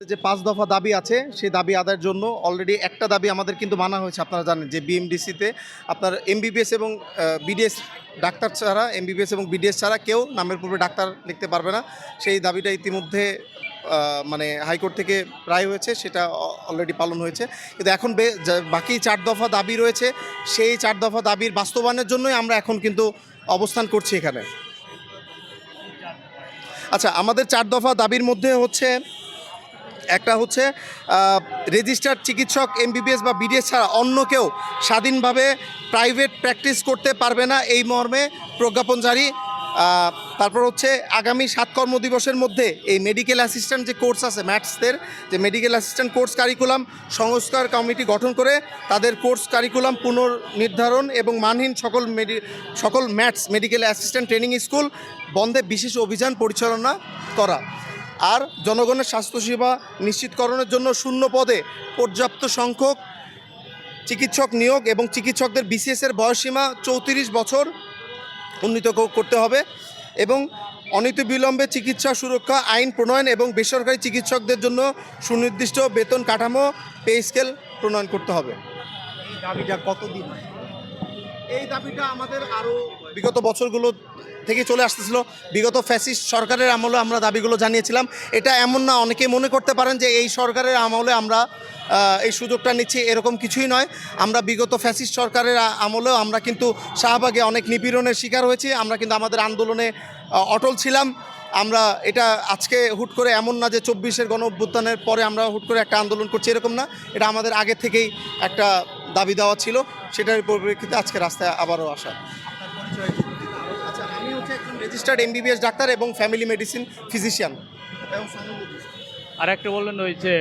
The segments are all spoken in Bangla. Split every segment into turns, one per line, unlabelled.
যে পাঁচ দফা দাবি আছে, সেই দাবি আদায়ের জন্য অলরেডি একটা দাবি আমাদের কিন্তু মানা হয়েছে, আপনারা জানেন যে বিএমডিসিতে আপনার এমবিবিএস এবং বিডিএস ডাক্তার ছাড়া এমবিবিএস এবং বিডিএস ছাড়া কেউ নামের পূর্বে ডাক্তার লিখতে পারবে না। সেই দাবিটা ইতিমধ্যে মানে হাইকোর্ট থেকে রায় হয়েছে, সেটা অলরেডি পালন হয়েছে। কিন্তু এখন বাকি চার দফা দাবি রয়েছে, সেই চার দফা দাবির বাস্তবায়নের জন্যই আমরা এখন কিন্তু অবস্থান করছি এখানে। আচ্ছা আমাদের চার দফা দাবির মধ্যে হচ্ছে একটা হচ্ছে রেজিস্টার্ড চিকিৎসক এমবিবিএস বা বিডিএস ছাড়া অন্য কেউ স্বাধীনভাবে প্রাইভেট প্র্যাকটিস করতে পারবে না এই মর্মে প্রজ্ঞাপন জারি। তারপর হচ্ছে আগামী সাত কর্মদিবসের মধ্যে এই মেডিকেল অ্যাসিস্ট্যান্ট যে কোর্স আছে ম্যাথসদের যে মেডিকেল অ্যাসিস্ট্যান্ট কোর্স কারিকুলাম সংস্কার কমিটি গঠন করে তাদের কোর্স কারিকুলাম পুনর্নির্ধারণ এবং মানহীন সকল মেডি সকল MATS medical assistant training school বন্ধে বিশেষ অভিযান পরিচালনা করা। আর জনগণের স্বাস্থ্যসেবা নিশ্চিতকরণের জন্য শূন্য পদে পর্যাপ্ত সংখ্যক চিকিৎসক নিয়োগ এবং চিকিৎসকদের বিসিএসের বয়সসীমা চৌত্রিশ বছর উন্নীত করতে হবে এবং অনতিবিলম্বে চিকিৎসা সুরক্ষা আইন প্রণয়ন এবং বেসরকারি চিকিৎসকদের জন্য সুনির্দিষ্ট বেতন কাঠামো পে স্কেল প্রণয়ন করতে হবে।
এই দাবিটা কতদিন?
এই দাবিটা আমাদের আরও বিগত বছরগুলো থেকে চলে আসতেছিল। বিগত ফ্যাসিস্ট সরকারের আমলে আমরা দাবিগুলো জানিয়েছিলাম। এটা এমন না অনেকে মনে করতে পারেন যে এই সরকারের আমলে আমরা এই সুযোগটা নিচ্ছি, এরকম কিছুই নয়। আমরা বিগত ফ্যাসিস্ট সরকারের আমলেও আমরা কিন্তু শাহবাগে অনেক নিপীড়নের শিকার হয়েছি। আমরা কিন্তু আমাদের আন্দোলনে অটল ছিলাম। আমরা এটা আজকে হুট করে এমন না যে চব্বিশের গণ অভ্যুত্থানের পরে আমরা হুট করে একটা আন্দোলন করছি, এরকম না। এটা আমাদের আগে থেকেই একটা দাবি দেওয়া ছিল। সেটার পরিপ্রেক্ষিতে আজকে রাস্তায় আবারও আসা। একজন রেজিস্টার্ড এমবিবিএস ডাক্তার এবং ফ্যামিলি মেডিসিন ফিজিশিয়ান
আর একটা বললেন ওই যে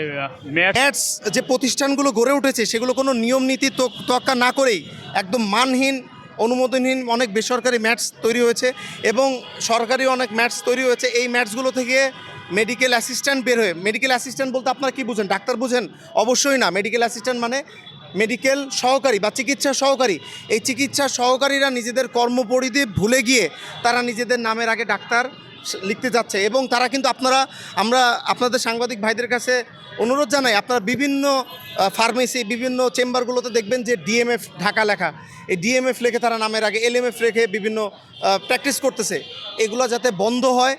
ম্যাট
ম্যাটস যে প্রতিষ্ঠানগুলো গড়ে উঠেছে সেগুলো কোনো নিয়ম নীতি তোয়াক্কা না করেই একদম মানহীন অনুমোদনহীন অনেক বেসরকারি ম্যাটস তৈরি হয়েছে এবং সরকারি অনেক ম্যাটস তৈরি হয়েছে। এই ম্যাটসগুলো থেকে মেডিকেল অ্যাসিস্ট্যান্ট বের হয়ে মেডিকেল অ্যাসিস্ট্যান্ট বলতে আপনারা কী বুঝেন? ডাক্তার বুঝেন? অবশ্যই না। মেডিকেল অ্যাসিস্ট্যান্ট মানে মেডিকেল সহকারী বা চিকিৎসা সহকারী, এই চিকিৎসা সহকারীরা নিজেদের কর্মপরিধি ভুলে গিয়ে তারা নিজেদের নামের আগে ডাক্তার লিখতে যাচ্ছে এবং তারা কিন্তু আপনারা, আমরা আপনাদের সাংবাদিক ভাইদের কাছে অনুরোধ জানাই, আপনারা বিভিন্ন ফার্মেসি বিভিন্ন চেম্বারগুলোতে দেখবেন যে ডিএমএফ ঢাকা লেখা। এই ডিএমএফ লেখে তারা নামের আগে এলএমএফ রেখে বিভিন্ন প্র্যাকটিস করতেছে। এগুলো যাতে বন্ধ হয়,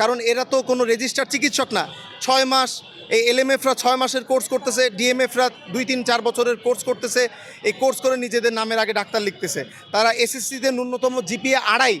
কারণ এরা তো কোনো রেজিস্টার চিকিৎসক না। ছয় মাস এই এলএমএফরা ছয় মাসের কোর্স করতেছে, ডিএমএফরা দুই, তিন, চার বছরের কোর্স করতেছে। এই কোর্স করে নিজেদের নামের আগে ডাক্তার লিখতেছে। তারা এসএসসিতে ন্যূনতম জিপিএ আড়াই,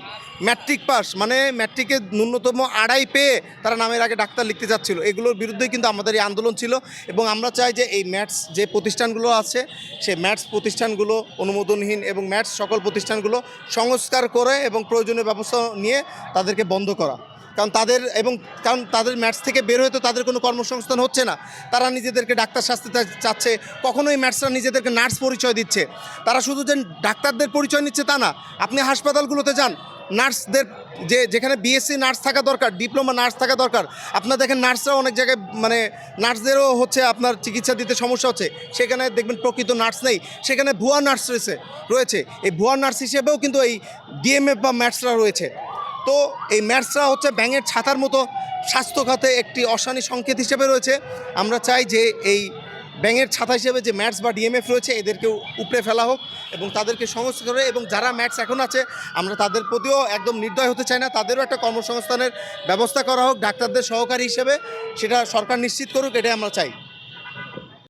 ম্যাট্রিক পাস মানে ম্যাট্রিকে ন্যূনতম আড়াই পেয়ে তারা নামের আগে ডাক্তার লিখতে যাচ্ছিল। এগুলোর বিরুদ্ধেই কিন্তু আমাদের এই আন্দোলন ছিল এবং আমরা চাই যে এই ম্যাথস যে প্রতিষ্ঠানগুলো আছে, সে ম্যাথস প্রতিষ্ঠানগুলো অনুমোদনহীন এবং ম্যাথস সকল প্রতিষ্ঠানগুলো সংস্কার করে এবং প্রয়োজনীয় ব্যবস্থা নিয়ে তাদেরকে বন্ধ করা। কারণ তাদের এবং কারণ তাদের ম্যাথস থেকে বের হয়ে তো তাদের কোনো কর্মসংস্থান হচ্ছে না। তারা নিজেদেরকে ডাক্তার শাস্তি চাচ্ছে কখনোই ম্যাথসরা নিজেদেরকে নার্স পরিচয় দিচ্ছে। তারা শুধু যে ডাক্তারদের পরিচয় নিচ্ছে তা না, আপনি হাসপাতালগুলোতে যান, নার্সদের যে, যেখানে বিএসসি নার্স থাকা দরকার, ডিপ্লোমা নার্স থাকা দরকার, আপনার দেখেন নার্সরাও অনেক জায়গায় মানে নার্সদেরও হচ্ছে আপনার চিকিৎসা দিতে সমস্যা হচ্ছে। সেখানে দেখবেন প্রকৃত নার্স নেই, সেখানে ভুয়া নার্স রয়েছে রয়েছে। এই ভুয়া নার্স হিসেবেও কিন্তু এই ডিএমএফ বা ম্যাথসরা রয়েছে। তো এই ম্যাথসরা হচ্ছে ব্যাঙের ছাতার মতো স্বাস্থ্য খাতে একটি অশানি সংকেত হিসেবে রয়েছে। আমরা চাই যে এই ব্যাঙের ছাতা হিসেবে যে ম্যাথস বা ডিএমএফ রয়েছে এদেরকে উপড়ে ফেলা হোক এবং তাদেরকে সংস্কার করে এবং যারা ম্যাথস এখন আছে, আমরা তাদের প্রতিও একদম নির্দয় হতে চাই না। তাদেরও একটা কর্মসংস্থানের ব্যবস্থা করা হোক, ডাক্তারদের সহকারী হিসেবে সেটা সরকার নিশ্চিত করুক, এটাই আমরা চাই।